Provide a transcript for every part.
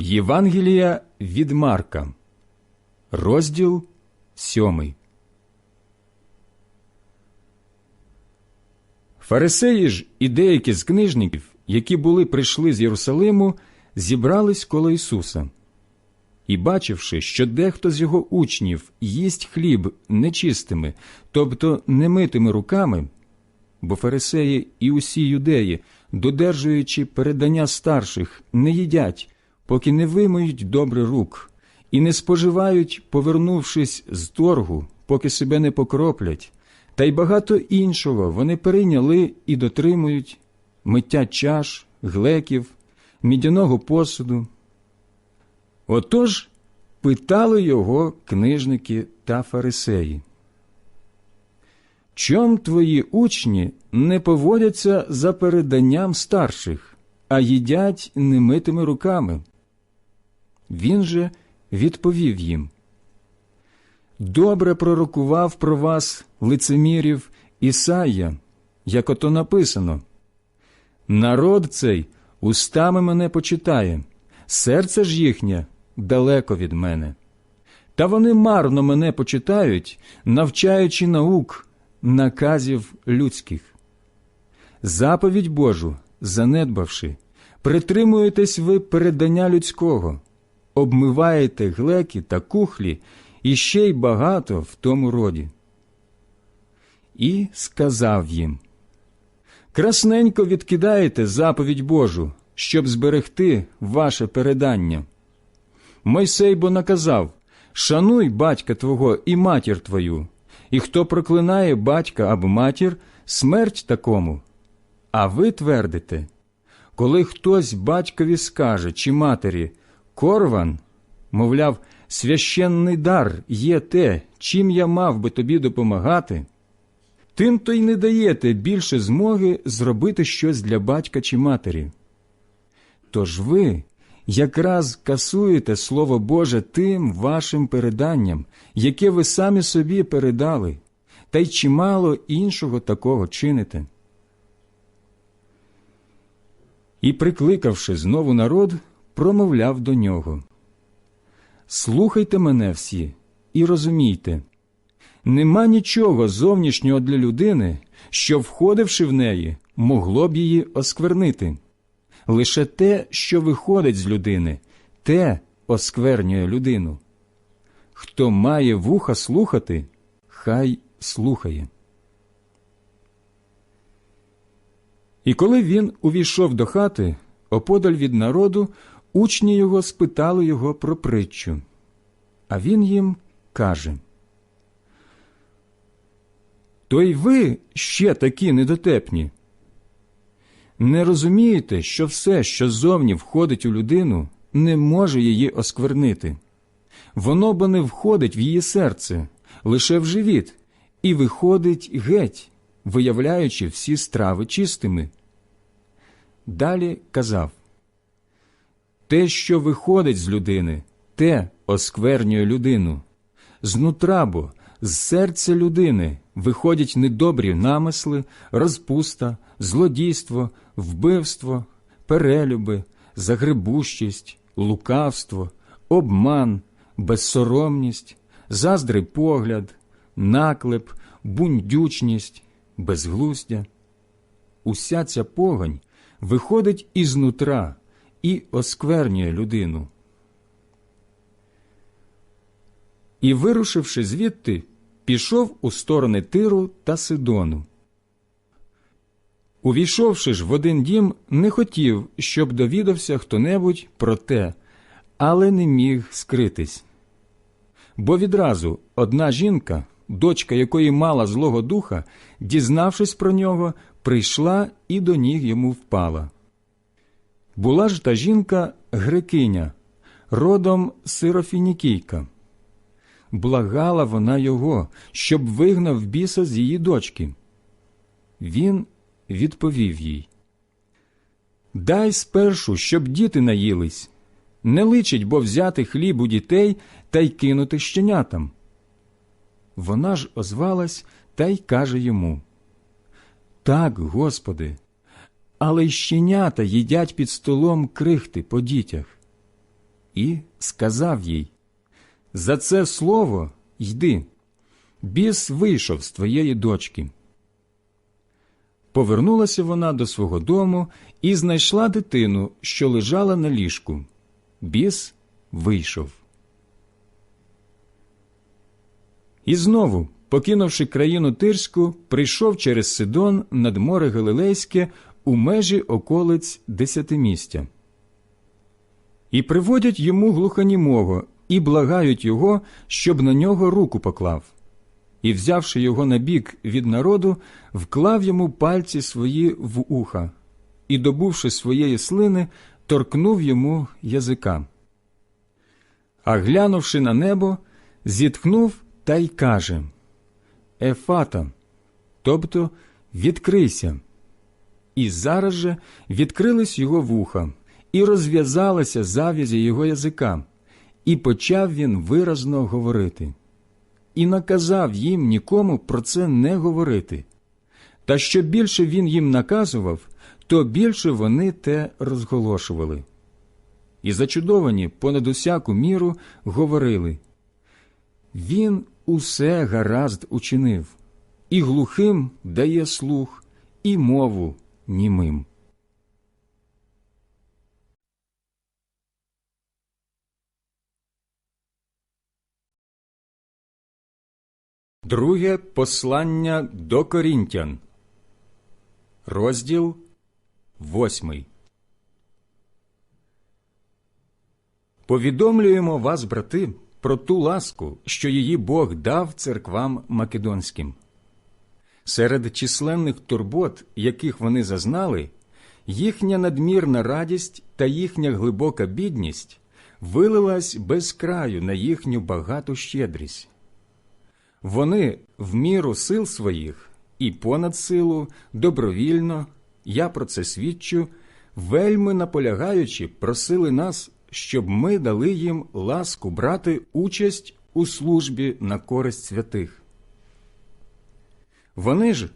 Євангелія від Марка, розділ сьомий. Фарисеї ж і деякі з книжників, які були прийшли з Єрусалиму, зібрались коло Ісуса. І, бачивши, що дехто з його учнів їсть хліб нечистими, тобто немитими руками, бо фарисеї і усі юдеї, додержуючи передання старших, не їдять, поки не вимиють добре рук, і не споживають, повернувшись з торгу, поки себе не покроплять, та й багато іншого вони перейняли і дотримують миття чаш, глеків, мідяного посуду. Отож питали його книжники та фарисеї. Чом твої учні не поводяться за переданням старших, а їдять немитими руками? Він же відповів їм. Добре пророкував про вас лицемірів Ісая, як ото написано. Народ цей устами мене почитає, серце ж їхнє далеко від мене. Та вони марно мене почитають, навчаючи наук, наказів людських. Заповідь Божу, занедбавши, притримуєтесь ви передання людського, обмиваєте глеки та кухлі і ще й багато в тому роді. І сказав їм Красненько відкидаєте заповідь Божу, щоб зберегти ваше передання. Мойсей бо наказав Шануй батька твого і матір твою, і хто проклинає батька або матір, смерть такому. А ви твердите, коли хтось батькові скаже чи матері Корван, мовляв, священний дар є те, чим я мав би тобі допомагати, тим то й не даєте більше змоги зробити щось для батька чи матері. Тож ви якраз касуєте Слово Боже тим вашим переданням, яке ви самі собі передали, та й чимало іншого такого чините. І, прикликавши знову народ, промовляв до нього Слухайте мене всі і розумійте нема нічого зовнішнього для людини, що, входивши в неї, могло б її осквернити. Лише те, що виходить з людини, те осквернює людину. Хто має вуха слухати, хай слухає. І коли він увійшов до хати, оподаль від народу, учні його спитали його про притчу. А він їм каже То й ви ще такі недотепні. Не розумієте, що все, що зовні входить у людину, не може її осквернити. Воно бо не входить в її серце, лише в живіт, і виходить геть, виявляючи всі страви чистими. Далі казав те, що виходить з людини, те осквернює людину. Знутра бо, з серця людини виходять недобрі намисли, розпуста, злодійство, вбивство, перелюби, загребущість, лукавство, обман, безсоромність, заздрий погляд, наклеп, бундючність, безглуздя. Уся ця погань виходить ізнутра і осквернює людину. І, вирушивши звідти, пішов у сторони Тиру та Сидону. Увійшовши ж в один дім, не хотів, щоб довідався хто небудь про те, але не міг скритись. Бо відразу одна жінка, дочка якої мала Злого Духа, дізнавшись про нього, прийшла і до ніг йому впала. Була ж та жінка грекиня, родом сирофінікійка. Благала вона його, щоб вигнав біса з її дочки. Він відповів їй Дай спершу, щоб діти наїлись. Не личить бо взяти хліб у дітей та й кинути щенятам. Вона ж озвалась та й каже йому Так, Господи, але й щенята їдять під столом крихти по дітях. і сказав їй За це слово йди, біс вийшов з твоєї дочки. Повернулася вона до свого дому і знайшла дитину, що лежала на ліжку. Біс вийшов. І знову, покинувши країну Тирську, прийшов через Сидон над море Галилейське у межі околиць десятимістя. І приводять йому глухонімого, і благають його, щоб на нього руку поклав. І, взявши його на бік від народу, вклав йому пальці свої в уха, і, добувши своєї слини, торкнув йому язика. А глянувши на небо, зітхнув та й каже Ефата, тобто відкрийся. І зараз же відкрились його вуха, і розв'язалася зав'язі його язика, і почав він виразно говорити. І наказав їм нікому про це не говорити. Та що більше він їм наказував, то більше вони те розголошували. І зачудовані понад усяку міру говорили Він усе гаразд учинив, і глухим дає слух, і мову німим. Друге послання до Корінтян, розділ восьмий. Повідомлюємо вас, брати, про ту ласку, що її Бог дав церквам македонським. Серед численних турбот, яких вони зазнали, їхня надмірна радість та їхня глибока бідність вилилась без краю на їхню багату щедрість. Вони в міру сил своїх і понад силу добровільно, я про це свідчу, вельми наполягаючи, просили нас, щоб ми дали їм ласку брати участь у службі на користь святих. Вони ж,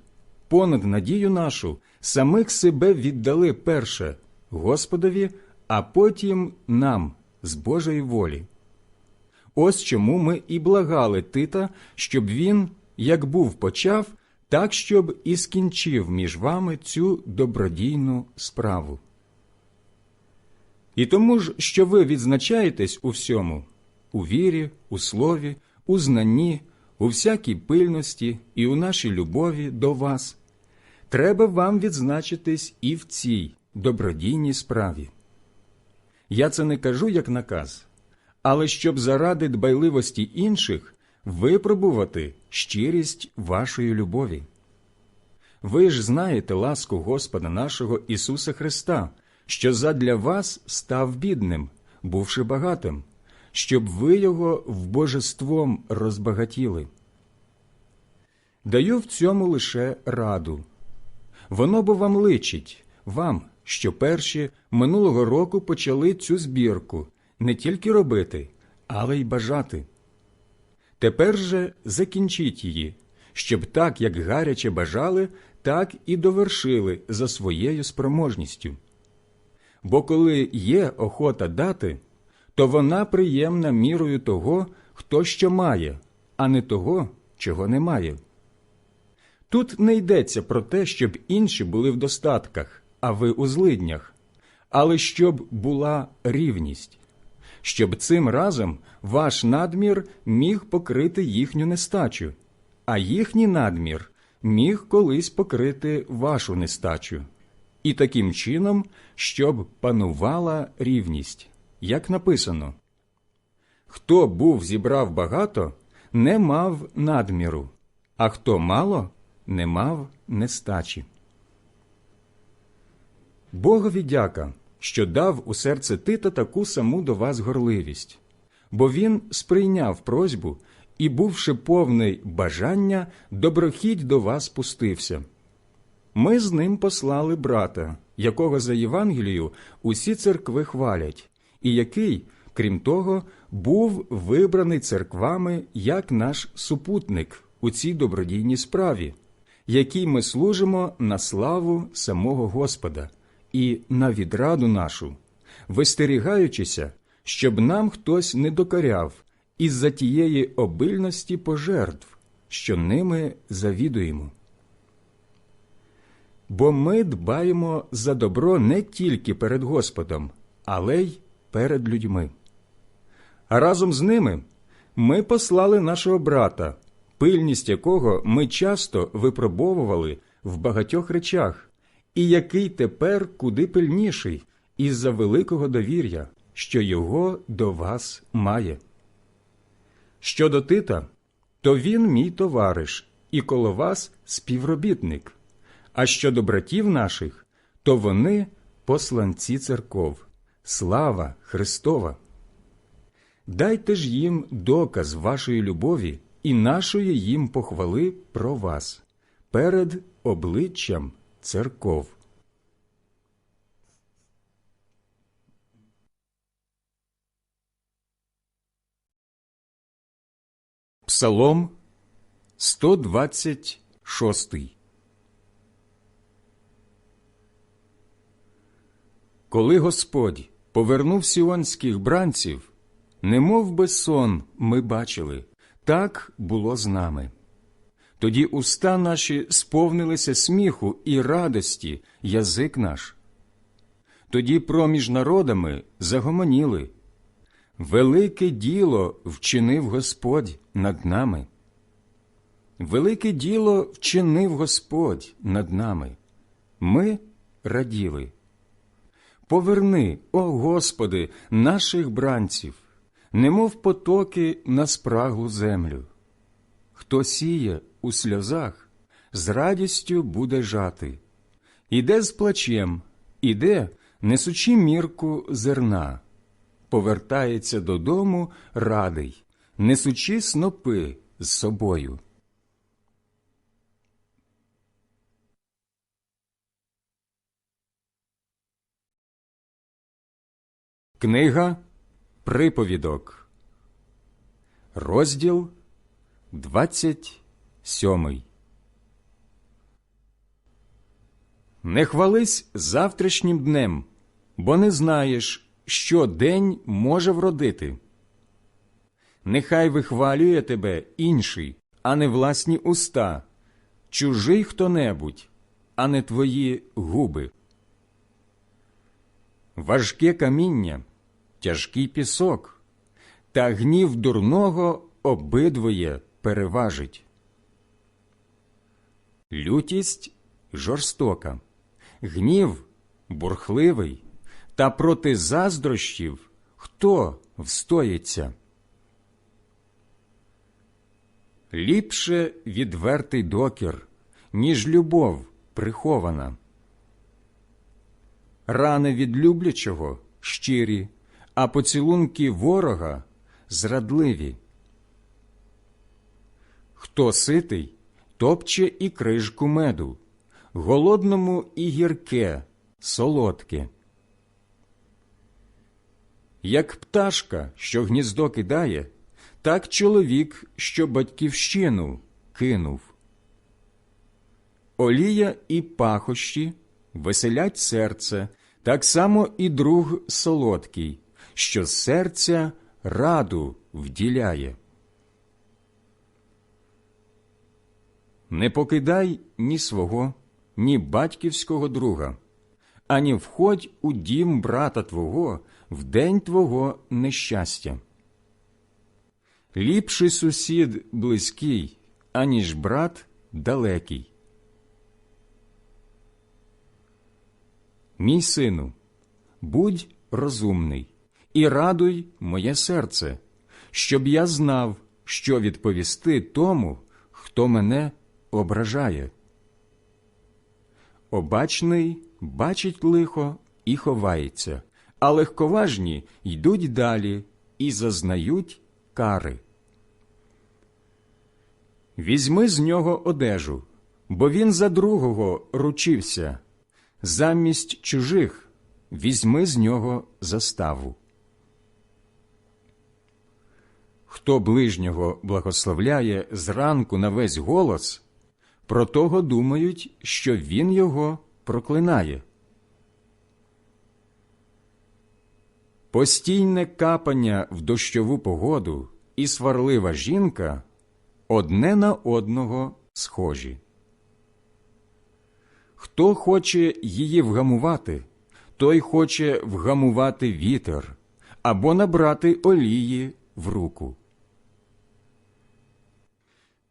понад надію нашу, самих себе віддали перше Господові, а потім нам з Божої волі. Ось чому ми і благали Тита, щоб він, як був почав, так щоб і скінчив між вами цю добродійну справу. І тому ж, що ви відзначаєтесь у всьому у вірі, у слові, у знанні, у всякій пильності і у нашій любові до вас, треба вам відзначитись і в цій добродійній справі. Я це не кажу як наказ але щоб заради дбайливості інших випробувати щирість вашої любові. Ви ж знаєте ласку Господа нашого Ісуса Христа, що задля вас став бідним, бувши багатим, щоб ви його в божеством розбагатіли. Даю в цьому лише раду. Воно бо вам личить, вам, що перші минулого року почали цю збірку не тільки робити, але й бажати. Тепер же закінчіть її, щоб так, як гаряче бажали, так і довершили за своєю спроможністю. Бо коли є охота дати, то вона приємна мірою того, хто що має, а не того, чого немає. Тут не йдеться про те, щоб інші були в достатках, а ви у злиднях, але щоб була рівність щоб цим разом ваш надмір міг покрити їхню нестачу, а їхній надмір міг колись покрити вашу нестачу, і таким чином, щоб панувала рівність, як написано Хто був зібрав багато, не мав надміру, а хто мало, не мав нестачі. Богові дяка що дав у серце Тита таку саму до вас горливість, бо він сприйняв просьбу і, бувши повний бажання, доброхідь до вас пустився. Ми з ним послали брата, якого за Євангелію усі церкви хвалять, і який, крім того, був вибраний церквами як наш супутник у цій добродійній справі, якій ми служимо на славу самого Господа і на відраду нашу, вистерігаючися, щоб нам хтось не докоряв із-за тієї обильності пожертв, що ними завідуємо. Бо ми дбаємо за добро не тільки перед Господом, але й перед людьми. А разом з ними ми послали нашого брата, пильність якого ми часто випробовували в багатьох речах, і який тепер куди пильніший із-за великого довір'я, що його до вас має. Щодо Тита, то він мій товариш і коло вас співробітник. А щодо братів наших, то вони посланці церков. Слава Христова! Дайте ж їм доказ вашої любові і нашої їм похвали про вас перед обличчям церков. Псалом 126 Коли Господь повернув сіонських бранців, немов би сон ми бачили, так було з нами. Тоді уста наші сповнилися сміху і радості, язик наш. Тоді проміж народами загомоніли. Велике діло вчинив Господь над нами. Велике діло вчинив Господь над нами. Ми раділи. Поверни, о Господи, наших бранців, немов потоки на спраглу землю. Хто сіє у сльозах, з радістю буде жати. Іде з плачем, іде, несучи мірку зерна, повертається додому радий, несучи снопи з собою. Книга Приповідок, розділ 27 Не хвались завтрашнім днем, бо не знаєш, що день може вродити. Нехай вихвалює тебе інший, а не власні уста, чужий хто-небудь, а не твої губи. Важке каміння тяжкий пісок, та гнів дурного обидвоє переважить. Лютість жорстока, гнів бурхливий, та проти заздрощів хто встоїться? Ліпше відвертий докір, ніж любов прихована. Рани від люблячого щирі, а поцілунки ворога зрадливі. Хто ситий, топче і крижку меду, голодному і гірке, солодке. Як пташка, що гніздо кидає, так чоловік, що батьківщину кинув. Олія і пахощі веселять серце, так само і друг солодкий, що серця раду вділяє. Не покидай ні свого, ні батьківського друга, ані входь у дім брата твого в день твого нещастя. Ліпший сусід близький, аніж брат далекий. Мій сину, будь розумний і радуй моє серце, щоб я знав, що відповісти тому, хто мене ображає. Обачний бачить лихо і ховається, а легковажні йдуть далі і зазнають кари. Візьми з нього одежу, бо він за другого ручився, замість чужих візьми з нього заставу. Хто ближнього благословляє зранку на весь голос, про того думають, що він його проклинає. Постійне капання в дощову погоду і сварлива жінка одне на одного схожі. Хто хоче її вгамувати, той хоче вгамувати вітер або набрати олії в руку.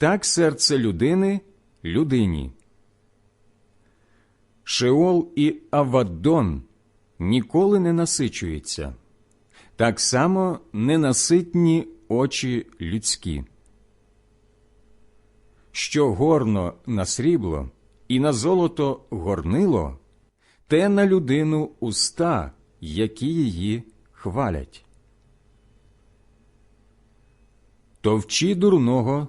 так серце людини людині. Шеол і Аваддон ніколи не насичуються, так само ненаситні очі людські. Що горно на срібло і на золото горнило, те на людину уста, які її хвалять. Товчі дурного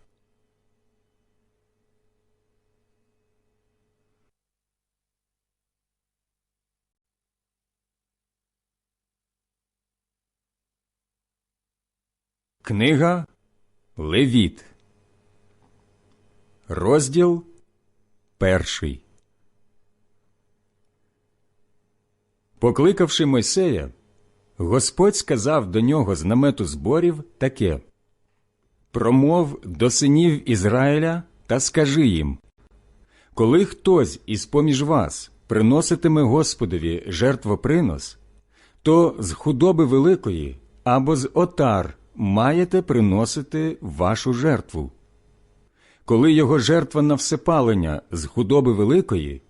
Книга Левіт, розділ перший. Покликавши Мойсея, Господь сказав до нього з намету зборів таке Промов до синів Ізраїля та скажи їм Коли хтось із поміж вас приноситиме Господові жертвопринос, то з худоби великої або з отар маєте приносити вашу жертву. Коли його жертва на всепалення з худоби великої,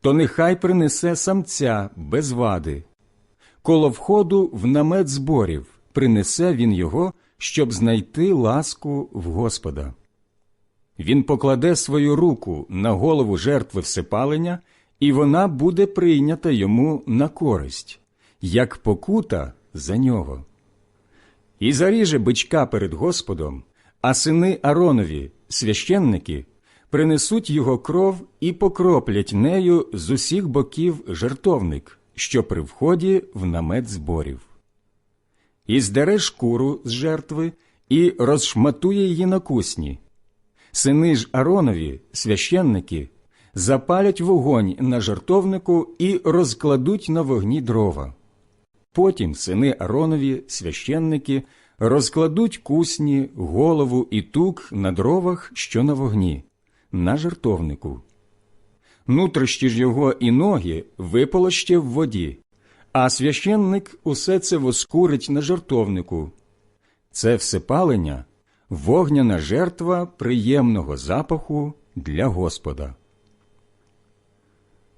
то нехай принесе самця без вади. Коло входу в намет зборів принесе він його, щоб знайти ласку в Господа. Він покладе свою руку на голову жертви всепалення, і вона буде прийнята йому на користь, як покута за нього. І заріже бичка перед Господом, а сини Аронові, священники, принесуть його кров і покроплять нею з усіх боків жертовник, що при вході в намет зборів. І здере шкуру з жертви і розшматує її на кусні. Сини ж Аронові, священники, запалять вогонь на жертовнику і розкладуть на вогні дрова. Потім сини Аронові, священники, розкладуть кусні, голову і тук на дровах, що на вогні, на жертовнику. Нутрощі ж його і ноги виполоще в воді, а священник усе це воскурить на жертовнику. Це всепалення вогняна жертва приємного запаху для Господа.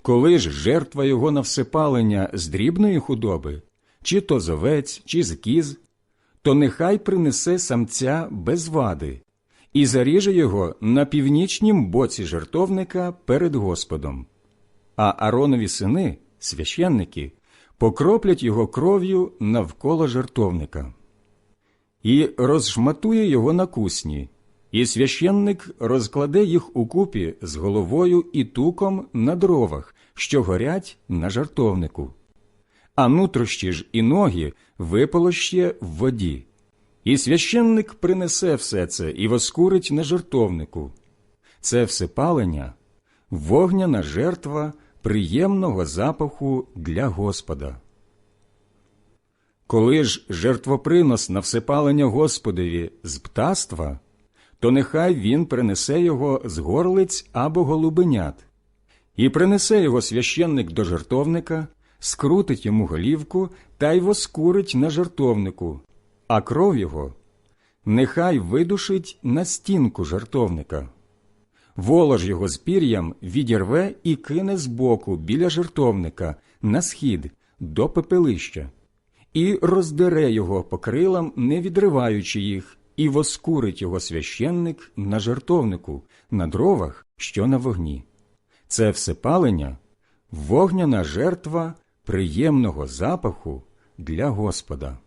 Коли ж жертва його на всепалення з дрібної худоби, чи то з овець, чи з кіз, то нехай принесе самця без вади і заріже його на північнім боці жертовника перед Господом. А Аронові сини, священники, покроплять його кров'ю навколо жертовника. І розшматує його на кусні, і священник розкладе їх укупі з головою і туком на дровах, що горять на жартовнику. А нутрощі ж і ноги виполоще в воді, І священник принесе все це і воскурить на жертовнику. Це всепалення, вогняна жертва приємного запаху для Господа. Коли ж жертвопринос на всепалення Господові з птаства, то нехай він принесе його з горлиць або голубенят, і принесе його священник до жертовника, скрутить йому голівку та й воскурить на жертовнику, а кров його нехай видушить на стінку жертовника. Волож його з пір'ям відірве і кине збоку біля жертовника на схід до пепелища, і роздере його по крилам, не відриваючи їх, і воскурить його священник на жертовнику, на дровах, що на вогні. Це всепалення, вогняна жертва приємного запаху для Господа.